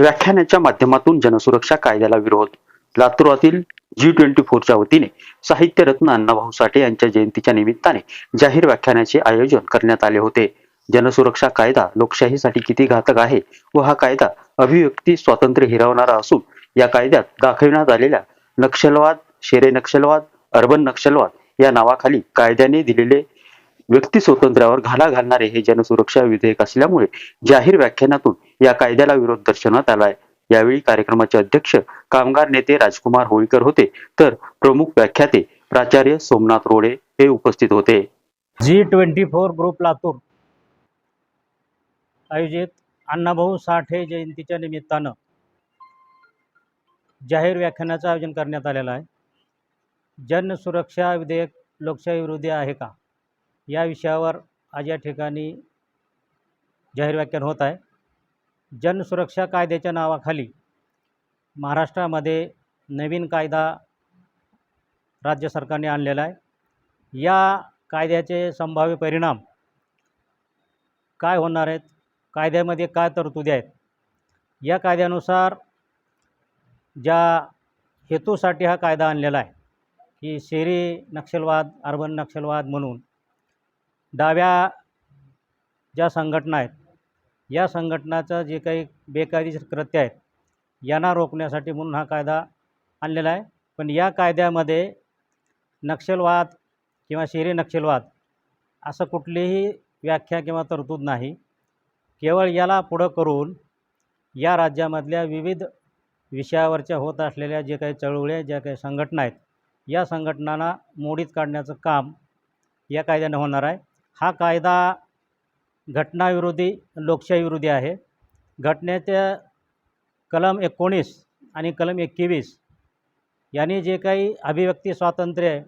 व्याख्यानाच्या माध्यमातून जनसुरक्षा कायद्याला विरोध. लातूरातील जी ट्वेंटी फोरच्या वतीने साहित्यरत्न अण्णाभाऊ साठे यांच्या जयंतीच्या निमित्ताने जाहीर व्याख्यानाचे आयोजन करण्यात आले होते. जनसुरक्षा कायदा लोकशाहीसाठी किती घातक आहे व हा कायदा अभिव्यक्ती स्वातंत्र्य हिरावणारा असून या कायद्यात दाखविण्यात आलेल्या नक्षलवाद शेरे नक्षलवाद अर्बन नक्षलवाद या नावाखाली कायद्याने दिलेले व्यक्ती स्वातंत्र्यावर घाला घालणारे हे जनसुरक्षा विधेयक असल्यामुळे जाहीर व्याख्यानातून या कायद्याला विरोध दर्शवण्यात आलाय यावेळी कार्यक्रमाचे अध्यक्ष कामगार नेते राजकुमार होळीकर होते. तर प्रमुख व्याख्याते प्राचार्य सोमनाथ रोडे हे उपस्थित होते. G twenty four group Latur आयोजित अण्णाभाऊ साठे जयंतीच्या निमित्तानं जाहीर व्याख्यानाचं आयोजन करण्यात आलेलं आहे. जनसुरक्षा विधेयक लोकशाही विरोधी आहे का? या विषयावर आज या ठिकाणी जाहीर व्याख्यान होत आहे. जनसुरक्षा कायद्याच्या नावाखाली महाराष्ट्रामध्ये नवीन कायदा राज्य सरकारने आणलेला आहे. या कायद्याचे संभाव्य परिणाम काय होणार आहेत? कायद्यामध्ये काय तरतुदी आहेत? या कायद्यानुसार ज्या हेतूसाठी हा कायदा आणलेला आहे की शहरी नक्षलवाद अर्बन नक्षलवाद म्हणून डाव्या ज्या संघटना आहेत या संघटनाचं जे काही बेकायदेशीर कृत्य आहेत यांना रोखण्यासाठी म्हणून हा कायदा आणलेला आहे. पण या कायद्यामध्ये नक्षलवाद किंवा शहरी नक्षलवाद असं कुठलीही व्याख्या किंवा तरतूद नाही. केवळ याला पुढं करून या राज्यामधल्या विविध विषयावरच्या होत असलेल्या जे काही चळवळ्या ज्या काही संघटना आहेत या संघटनांना मोडीत काढण्याचं काम या कायद्यानं होणार आहे. हा कायदा घटनाविरोधी लोकशाहीविरोधी आहे. घटनेच्या कलम एकोणीस आणि कलम एकवीस यांनी जे काही अभिव्यक्ती स्वातंत्र्य आहे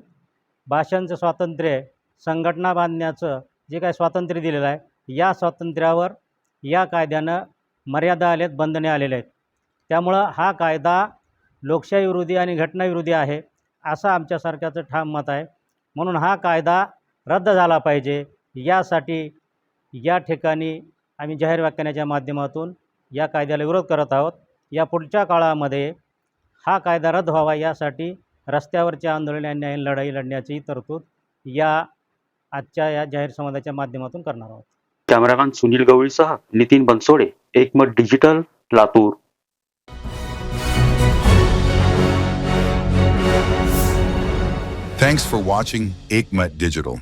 भाषांचं स्वातंत्र्य आहे संघटना बांधण्याचं जे काही स्वातंत्र्य दिलेलं आहे या स्वातंत्र्यावर या कायद्यानं मर्यादा आलेत बंधने आलेले आहेत. त्यामुळं हा कायदा लोकशाहीविरोधी आणि घटनाविरोधी आहे असं आमच्यासारख्याचं ठाम मत आहे. म्हणून हा कायदा रद्द झाला पाहिजे. यासाठी या ठिकाणी आम्ही जाहीर व्याख्यानाच्या माध्यमातून या कायद्याला विरोध करत आहोत. या पुढच्या काळामध्ये हा कायदा रद्द व्हावा यासाठी रस्त्यावरचे आंदोलन आणि न्याय लढाई लढण्याची तरतूद या आजच्या या जाहीर संवादाच्या माध्यमातून करणार आहोत. Cameraman Sunil गवळीसह Nitin Bansode Ekmat digital Latur. Thanks for watching Aikmat Digital.